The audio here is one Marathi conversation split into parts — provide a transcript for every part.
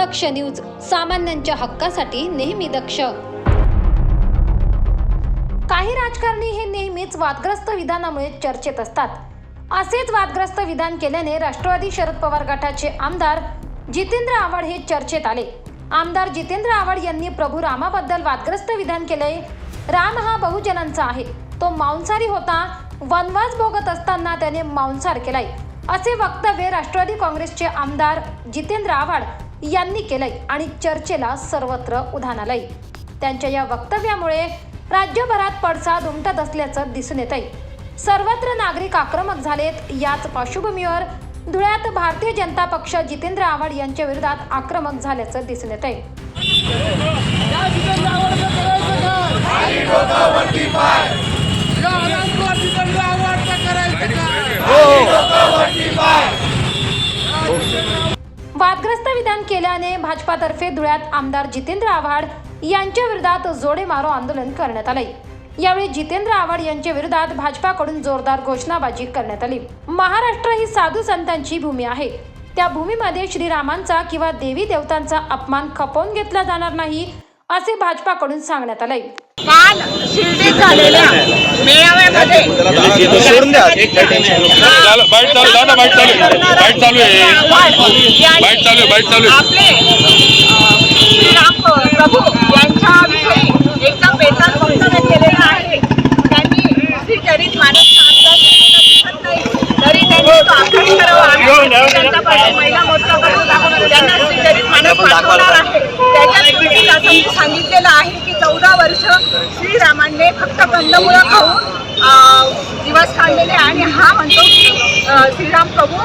दक्ष न्यूज सामान्यांच्या हक्कासाठी नेहमी दक्ष. काही राजकारणी हे नेहमीच वादग्रस्त विधानामुळे चर्चेत असतात. असेच वादग्रस्त विधान केल्याने राष्ट्रवादी शरद पवार गटाचे आमदार जितेंद्र आव्हाड हे चर्चेत आले. आमदार जितेंद्र आव्हाड यांनी प्रभू रामाबद्दल वादग्रस्त विधान केले राम हा बहुजनांचा आहे. तो मांसाहारी होता वनवास भोगत असताना त्याने मांसाहार केलाय. असे वक्तव्य राष्ट्रवादी काँग्रेसचे आमदार जितेंद्र आव्हाड यांनी केलंय आणि चर्चेला सर्वत्र उधाण आलंय त्यांच्या या वक्तव्यामुळे राज्यभरात पडसाद उमटत असल्याचं दिसून येत आहे सर्वत्र नागरिक आक्रमक झालेत याच पार्श्वभूमीवर धुळ्यात भारतीय जनता पक्ष जितेंद्र आव्हाड यांच्या विरोधात आक्रमक झाल्याचं दिसून येत आहे विधान केल्याने भाजपातर्फे धुळ्यात आमदार जितेंद्र आव्हाड यांच्या विरोधात जोडे मारो आंदोलन करण्यात आले यावेळी जितेंद्र आव्हाड यांच्या विरोधात भाजपाकडून जोरदार घोषणाबाजी करण्यात आली. महाराष्ट्र ही साधू संतांची भूमी आहे. त्या भूमीमध्ये श्रीरामांचा किंवा देवी देवतांचा अपमान खपवून घेतला जाणार नाही असे भाजपाकडून सांगण्यात आले काल शिर्डीत झालेल्या मेळाव्यामध्ये. सोडून द्या. चालू बाईट चालू दादा बाईट चालू. बाईट चालू आहे. बाईट चालू आहे बाईट चालू आहे. आपले अं, श्रीराम प्रभू यांच्याविषयी एकदम बेताल वक्तव्य केलेलं आहे. त्यांनी श्रीचरित तरी त्यांनी तो अभ्यास करावा. त्यांचा त्यांना मानस आहे. श्रीरामांनी फक्त कंदमुळं खाऊन दिवस काढलेले आणि हा म्हणतो की श्रीराम प्रभू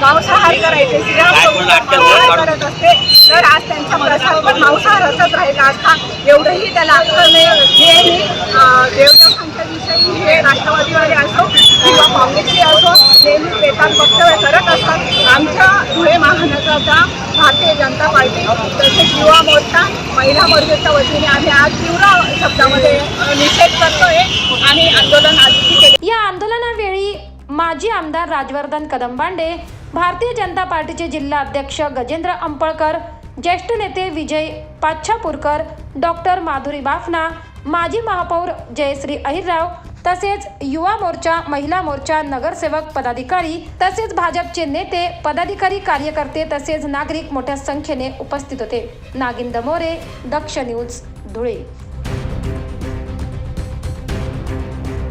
मांसाहार करायचे. श्रीराम प्रभू मांसाहार करत असते. तर आज त्यांचा प्रसाद पण मांसाहाराचाच राहिला असता एवढंही त्याला अक्कल नाही. नेहमी अं, देवदेवतांच्या विषयी हे राष्ट्रवादीवाले असो किंवा काँग्रेसचे असो नेहमी बेताल वक्तव्य करत असतात. आमच्या धुळे महानगराचा भारतीय जनता पार्टी तसेच युवा मोर्चा महिला मोर्चाच्या वतीने आम्ही आज तीव्र शब्दामध्ये हे आंदोलन या आंदोलनावेळी माजी आमदार राजवर्धन कदमबांडे भारतीय जनता पार्टीचे जिल्हा अध्यक्ष गजेंद्र अंपळकर ज्येष्ठ नेते विजय पाच्छापूरकर डॉक्टर माधुरी बाफना माजी महापौर जयश्री अहिरराव तसेच युवा मोर्चा महिला मोर्चा नगरसेवक पदाधिकारी तसेच भाजपचे नेते पदाधिकारी कार्यकर्ते तसेच नागरिक मोठ्या संख्येने उपस्थित होते. नागिंद मोरे दक्ष न्यूज धुळे.